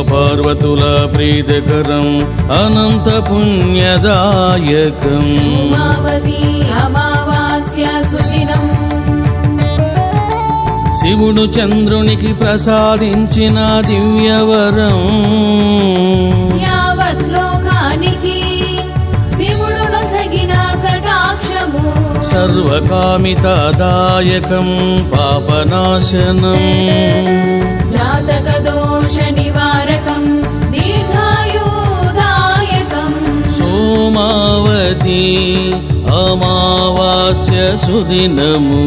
శివపార్వతుల ప్రీతికరం అనంత పుణ్యదాయకం శివుడు చంద్రునికి ప్రసాదించిన దివ్యవరం। సర్వకామితదాయకం పాపనాశనం। సుదినము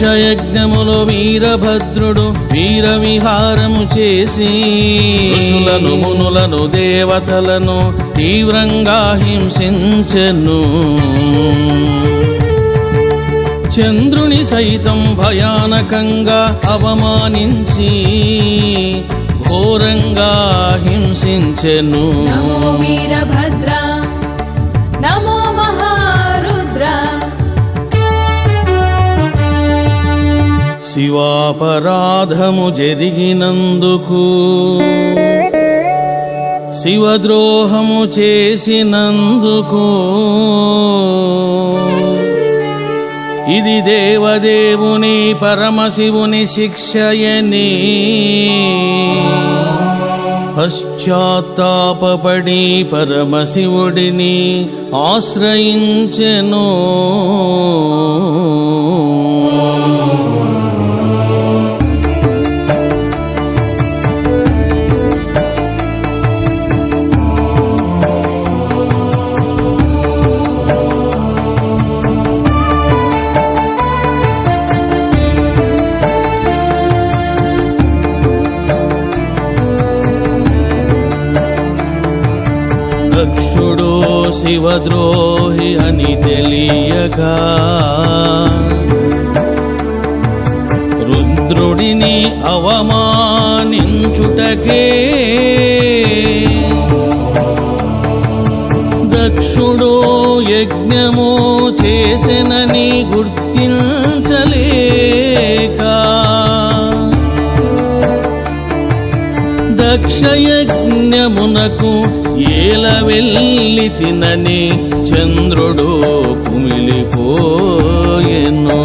దక్షయజ్ఞములో వీరభద్రుడు వీర విహారము చేసి ఋషులను మునులను దేవతలను తీవ్రంగా హింసించెను. చంద్రుని సైతం భయానకంగా అవమానించి ఘోరంగా హింసించెను. వీరభద్ర. శివాపరాధము జరిగినందుకు శివద్రోహము చేసినందుకు. ఇది దేవదేవుని పరమశివుని శిక్షయని. పశ్చాత్తాపడి పరమశివుడిని ఆశ్రయించెను. శివద్రోహి అని తెలియగా రుద్రుడిని అవమానించుటకే దక్షుడో యజ్ఞము చేసెనని గుర్తించలేక దక్షయజ్ఞమునకు ఏల వెళ్ళి తినని చంద్రుడు కుమిలిపోయెను.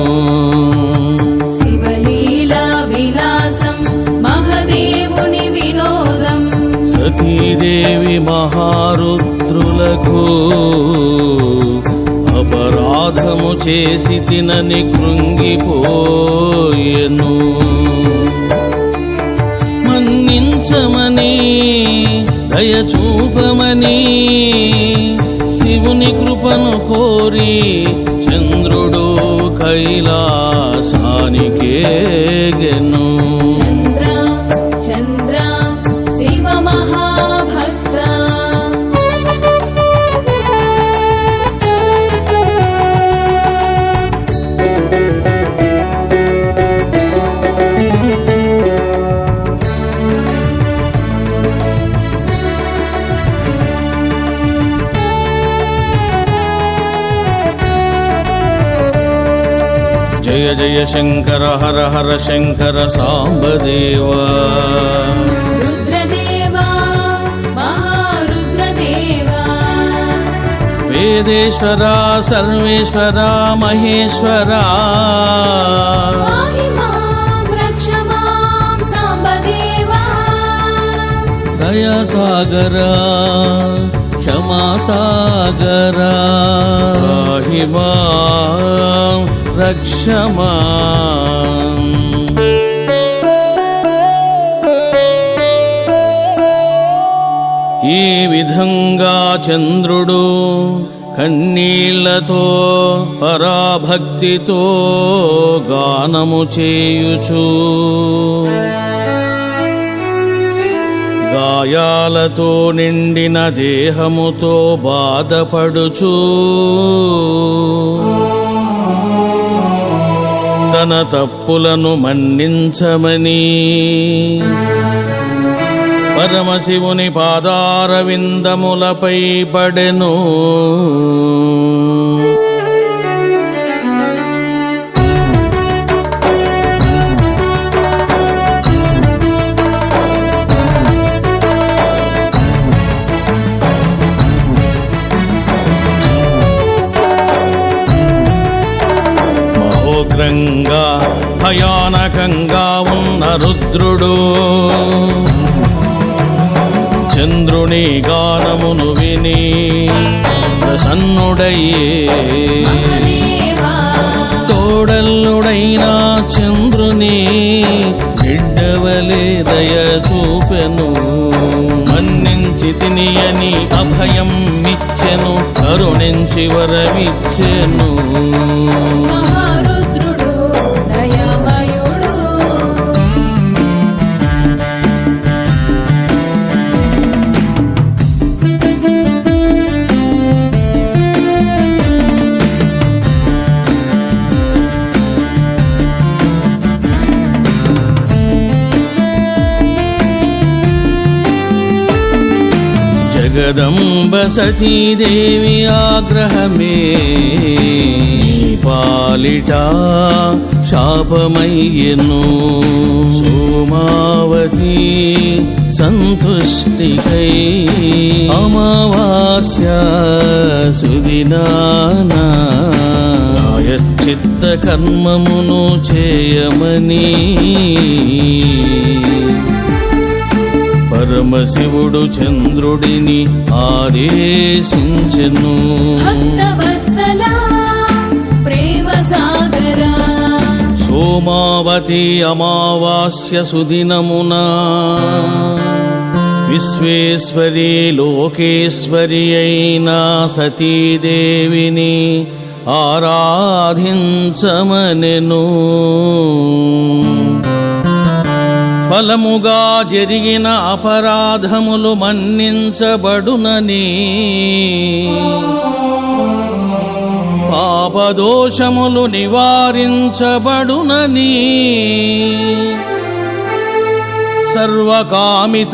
శివలీలా విలాసం మహదేవుని వినోదం. సతీదేవి మహారుద్రులకు అపరాధము చేసి తినని కృంగిపోయెను. మన్నించమని దయచూపమని శివుని కృపను కోరి చంద్రుడు కైలాసానికేగెను జయ జయ శంకర హర హర శంకర సాంబదేవా. రుద్రదేవా మహారుద్రదేవా. వేదేశ్వర సర్వేశ్వర మహేశ్వర. పాహి రక్షమా ఈ విధంగా చంద్రుడు కన్నీళ్ళతో పరాభక్తితో గానము చేయుచు. గాయాలతో నిండిన దేహముతో బాధపడుచు. తన తప్పులను మన్నించమని. పరమశివుని పాదారవిందములపై పడెను. జనకంగా ఉన్న రుద్రుడు. చంద్రుని గానమును విని ప్రసన్నుడయ్యే. తోడల్లుడైన చంద్రుని బిడ్డవలే దయ చూపెను మన్నించి తినియని అభయం ఇచ్చెను కరుణించి వరమిచ్చెను. జగదంబ సతీదేవి ఆగ్రహమే. పాలిట శాపమయ్యను. సోమావతి సంతుష్టికై. అమావాస్య సుదినానా. చిత్త కర్మమును చేయమని. పరమశివుడు చంద్రుడిని ఆదేశించెను. సోమావతి అమావాస్య సుదినమున విశ్వేశ్వరి లోకేశ్వరి అయిన సతీదేవిని ఆరాధించమనెను. ఫలముగా జరిగిన అపరాధములు మన్నించబడునని. పాపదోషములు నివారించబడునని. సర్వకామిత